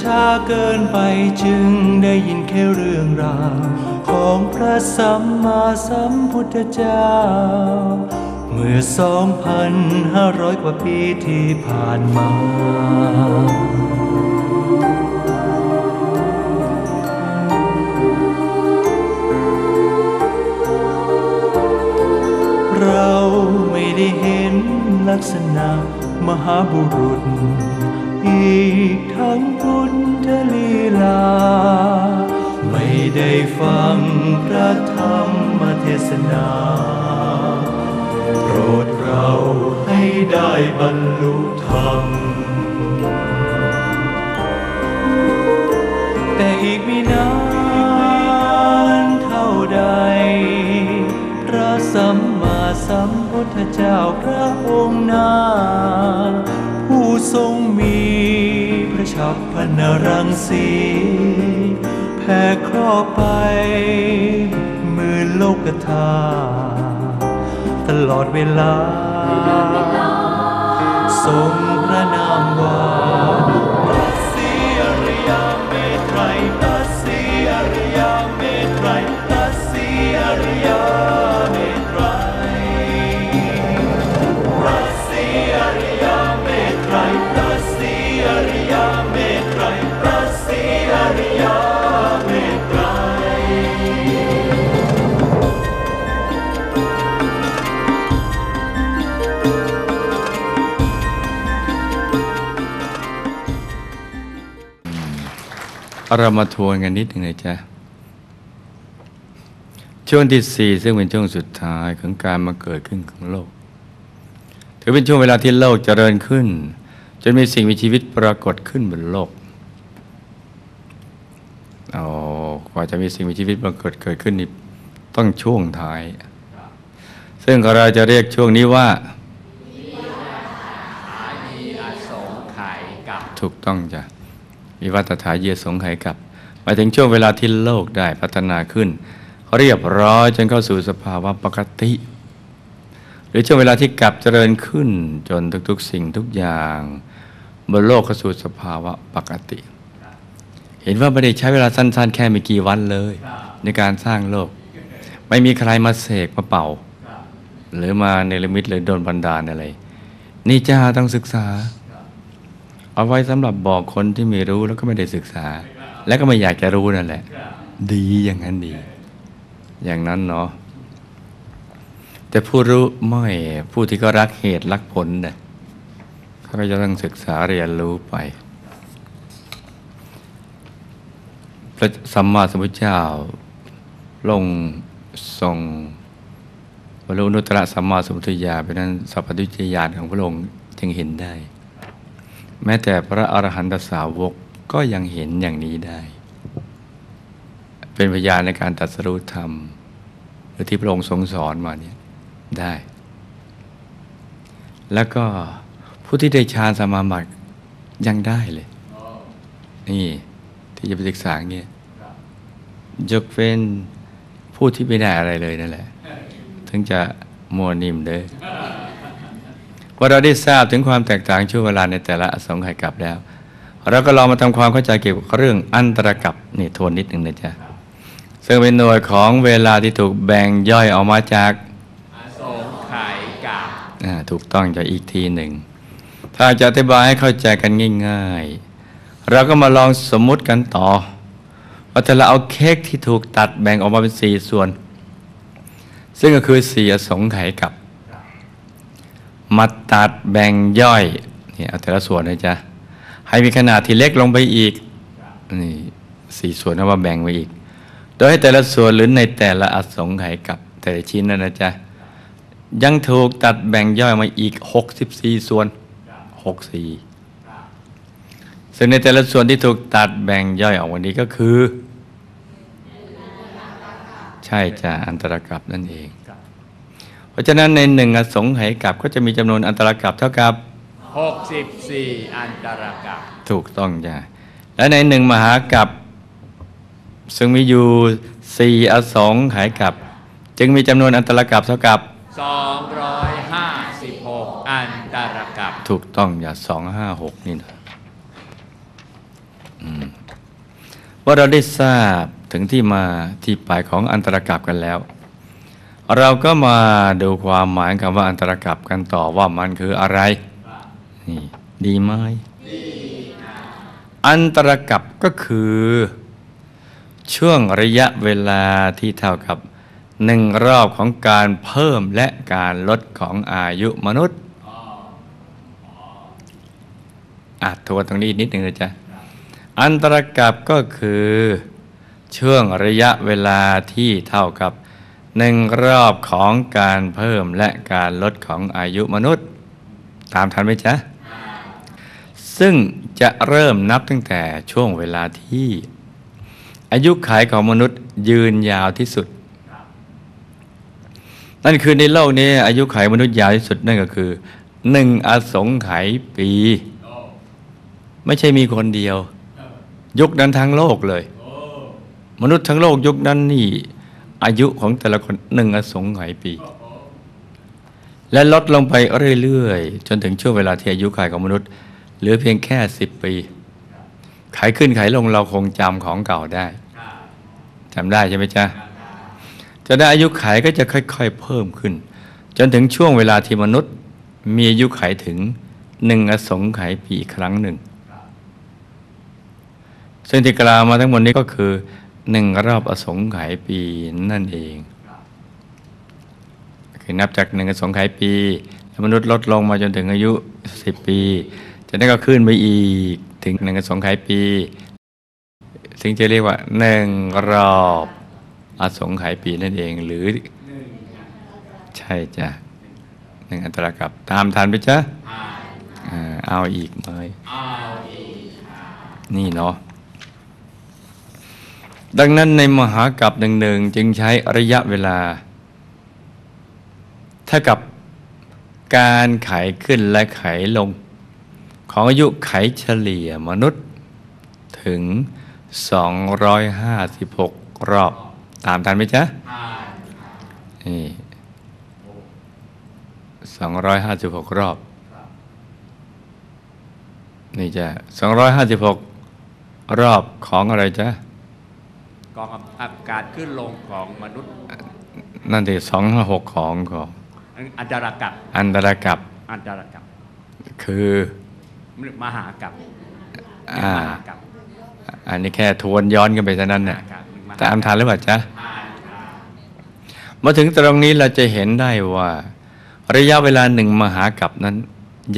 ช้าเกินไปจึงได้ยินแค่เรื่องราวของพระสัมมาสัมพุทธเจ้า เมื่อสองพันห้าร้อยกว่าปีที่ผ่านมา เราไม่ได้เห็นลักษณะมหาบุรุษ นาโปรดเราให้ได้บรรลุธรรม แต่อีกไม่นานเท่าใด พระสัมมาสัมพุทธเจ้าพระองค์นาผู้ทรงมีพระชับพนรังสี โลกธาตุตลอดเวลา ทรงพระ เรามาทวนกันนิดหนึ่งเลยจ้ะช่วงที่สี่ซึ่งเป็นช่วงสุดท้ายของการมาเกิดขึ้นของโลก ถือเป็นช่วงเวลาที่โลกเจริญขึ้น จนมีสิ่งมีชีวิตปรากฏขึ้นบนโลกอ๋อกว่าจะมีสิ่งมีชีวิตปรากฏเกิดขึ้นนี่ต้องช่วงท้าย ซึ่งเราจะเรียกช่วงนี้ว่าถูกต้องจ้ะ วิวัตถาเยสงไขกับมาถึงช่วงเวลาที่โลกได้พัฒนาขึ้น เรียบร้อยจนเข้าสู่สภาวะปกติ หรือช่วงเวลาที่กลับเจริญขึ้นจนทุกๆ สิ่งทุกอย่างบนโลกเข้าสู่สภาวะปกติ เห็นว่าไม่ได้ใช้เวลาสั้น ๆ แค่ไม่กี่วันเลย ในการสร้างโลก ไม่มีใครมาเสกมาเป่า หรือมาเนรมิตหรือโดนบันดาลอะไร นี่จ้าต้องศึกษา เอาไว้สำหรับบอกคนที่ไม่รู้แล้วก็ไม่ได้ศึกษา และก็ไม่อยากจะรู้นั่นแหละ ดีอย่างนั้นดี อย่างนั้นเนาะแต่ผู้รู้ไม่ผู้ที่ก็รักเหตุรักผลเนี่ยเขาก็จะต้องศึกษาเรียนรู้ไปพระสัมมาสัมพุทธเจ้า ลงทรงบรรลุนุตตรสัมมาสัมพุทธญาเป็นนั้นสัพพัญญญาณของพระองค์จึงเห็นได้ แม้แต่พระอรหันตสาวกก็ยังเห็นอย่างนี้ได้ เป็นพยานในการตรัสรู้ธรรม หรือที่พระองค์ทรงสอนมาเนี่ยได้ แล้วก็ผู้ที่ได้ฌานสมาบัติยังได้เลย นี่ที่จะไปศึกษาเงี้ยยกเว้นผู้ที่ไม่ได้อะไรเลยนั่นแหละ ถึงจะมัวนิ่มเด้อ ว่าเราได้ทราบถึงความแตกต่างช่วงเวลาในแต่ละอสงไขยกลับแล้ว เราก็ลองมาทำความเข้าใจเกี่ยวกับเรื่องอันตรกับนี่ทวนนิดหนึ่งนะจ๊ะซึ่งเป็นหน่วยของเวลาที่ถูกแบ่งย่อยออกมาจากสงไขยกับอ่าถูกต้องจะอีกทีหนึ่ง ถ้าจะอธิบายให้เข้าใจกันง่าย ๆ เราก็มาลองสมมุติกันต่อว่าถ้าเราเอาเค้กที่ถูกตัดแบ่งออกมาเป็นสี่ส่วน ซึ่งก็คือสี่อสงไขยกับ มาตัดแบ่งย่อยนี่เอาแต่ละส่วนนะจ๊ะให้มีขนาดที่เล็กลงไปอีกนี่สี่ส่วนเอามาแบ่งไว้อีก โดยให้แต่ละส่วนหรือในแต่ละอสงไขยกับแต่ละชิ้นนั่นนะจ๊ะยังถูกตัดแบ่งย่อยมาอีก 64 ส่วน 64 ซึ่งในแต่ละส่วนที่ถูกตัดแบ่งย่อยออกวันนี้ก็คือ ใช่จ้ะอันตรกับนั่นเอง ราะฉะนั้นในหนึ่งอสงไขยกับก็จะมีจำนวนอันตรกับเท่ากับ 64 อันตรกับถูกต้องจ้ะและในหนึ่งมหากับ ซึ่งมีอยู่สี่อสงไขยกับ จึงมีจำนวนอันตรกับเท่ากับ 256 อันตรกับถูกต้องอย่าสองห้าหกนี่นะว่าเราได้ทราบถึงที่มาที่ไปของอันตรกับกันแล้ว เราก็มาดูความหมายคำว่าอันตรกับกันต่อว่ามันคืออะไร นี่ดีไหมอันตรกับก็คือ ช่วงระยะเวลาที่เท่ากับหนึ่งรอบของการเพิ่มและการลดของอายุมนุษย์อาจทวนตรงนี้นิดหนึ่งนะจ๊ะ อันตรกับก็คือ ช่วงระยะเวลาที่เท่ากับ หนึ่งรอบของการเพิ่มและการลดของอายุมนุษย์ ตามทันไหมจ๊ะ ซึ่งจะเริ่มนับตั้งแต่ช่วงเวลาที่ อายุขัยของมนุษย์ยืนยาวที่สุด นั่นคือในโลกนี้อายุขัยมนุษย์ยาวที่สุดนั่นก็คือหนึ่งอสงไขยปี ไม่ใช่มีคนเดียว ยุคนั้นทั้งโลกเลย มนุษย์ทั้งโลกยุคนั้นนี่ อายุของแต่ละคนหนึ่งอสงไขยปี และลดลงไปเรื่อยๆ จนถึงช่วงเวลาที่อายุขัยของมนุษย์ เหลือเพียงแค่สิบปีขายขึ้นขายลงเราคงจำของเก่าได้จำได้ใช่ไหมจ๊ะจะได้อายุขัยก็จะค่อย ๆ เพิ่มขึ้น จนถึงช่วงเวลาที่มนุษย์ มีอายุขัยถึงหนึ่งอสงไขยปีครั้งหนึ่ง ซึ่งที่กล่าวมาทั้งหมดนี้ก็คือ หนึ่งรอบอสงไขยปีนั่นเอง คือนับจากหนึ่งอสงไขยปีแล้วมนุษย์ลดลงมาจนถึงอายุสิบปีจากนั้นก็ขึ้นไปอีกถึงหนึ่งอสงไขยปีซึ่งจะเรียกว่าหนึ่งรอบอสงไขยปีนั่นเอง หรือ ใช่จ้ะหนึ่งอันตรกับตามทันไปจ้ะอ่าเอาอีกไหมนี่เนาะ ดังนั้นในมหากรัปหนึ่งๆจึงใช้ระยะเวลา เท่ากับการไขขึ้นและไขลง ของอายุไขเฉลี่ยมนุษย์ ถึง 256 รอบ ตามทันไหมจ๊ะนี่256 รอบ นี่จ้ะ256 รอบของอะไรจ๊ะ กองอากาศขึ้นลงของมนุษย์นั่นที่สองห้าหกของของอันตรกับ อันตรกับอันตรกับ คือมหากับอ่ามหากับอันนี้แค่ทวนย้อนกันไปเท่านั้นเนี่ยครับมหตามทันหรือเปล่าจ๊ะมาถึงตรงนี้เราจะเห็นได้ว่า ระยะเวลาหนึ่งมหากับนั้น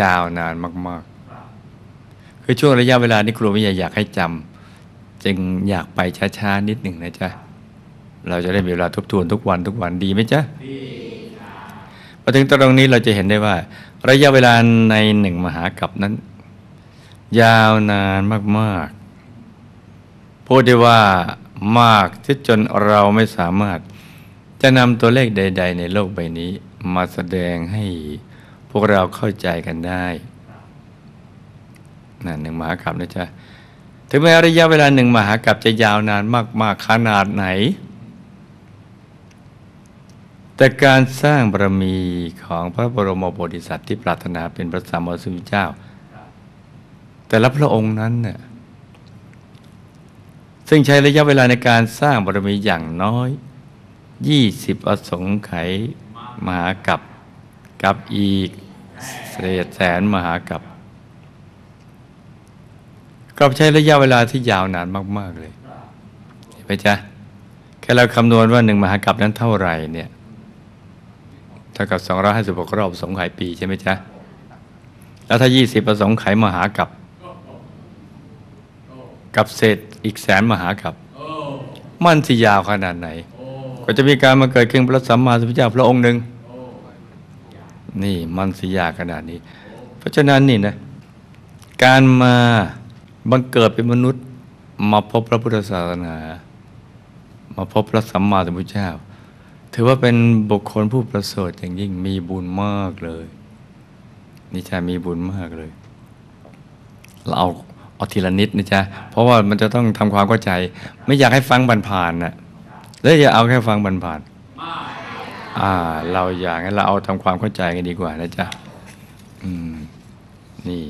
ยาวนานมาก ๆ คือช่วงระยะเวลานี้ครูวิทยาอยากให้จำ จึงอยากไปช้าๆนิดหนึ่งนะจ๊ะ เราจะได้มีเวลาทบทวนทุกวันทุกวันดีไหมจ๊ะมาถึงตรงนี้เราจะเห็นได้ว่า ระยะเวลาในหนึ่งมหากับนั้น ยาวนานมากๆพูดได้ว่ามากที่จนเราไม่สามารถจะนำตัวเลขใด ๆ ในโลกใบนี้มาแสดงให้พวกเราเข้าใจกันได้นั่นหนึ่งมหากับนะจ๊ะ ถึงแม้ระยะเวลาหนึ่งมหากับจะยาวนานมาก ๆ ขนาดไหน แต่การสร้างบารมีของพระบรมโพธิสัตว์ที่ปรารถนาเป็นพระสัมมาสัมพุทธเจ้า แต่ละพระองค์นั้นเนี่ยซึ่งใช้ระยะเวลาในการสร้างบารมีอย่างน้อย 20 อสงไขยมหากับกับอีกเศษแสนมหากับ ก็ใช้ระยะเวลาที่ยาวนานมาก ๆ เลยเห็นไหมจ๊ะแค่เราคำนวณว่าหนึ่งมหากับนั้นเท่าไหร่เนี่ยเท่ากับ 256 รอบสงไขยปีใช่ไหมจ๊ะแล้วถ้า 20ประสงไขยมหากับกับเศษอีกแสนมหากับมันสิยาวขนาดไหน ก็จะมีการมาเกิดขึ้นพระสัมมาสัมพุทธเจ้าพระองค์หนึ่งนี่มันสิยาวขนาดนี้ เพราะฉะนั้นนี่นะการมา บังเกิดเป็นมนุษย์มาพบพระพุทธศาสนา มาพบพระสัมมาสัมพุทธเจ้า ถือว่าเป็นบุคคลผู้ประเสริฐอย่างยิ่งมีบุญมากเลยนี่จะมีบุญมากเลย เราเอาเอาทีละนิดนะจ๊ะเพราะว่ามันจะต้องทำความเข้าใจ ไม่อยากให้ฟังบันผ่านนะแล้วอย่าเอาแค่ฟังบันผ่านอ่า เราอยากให้เราเอาทำความเข้าใจกันดีกว่านะจ๊ะอืม นี่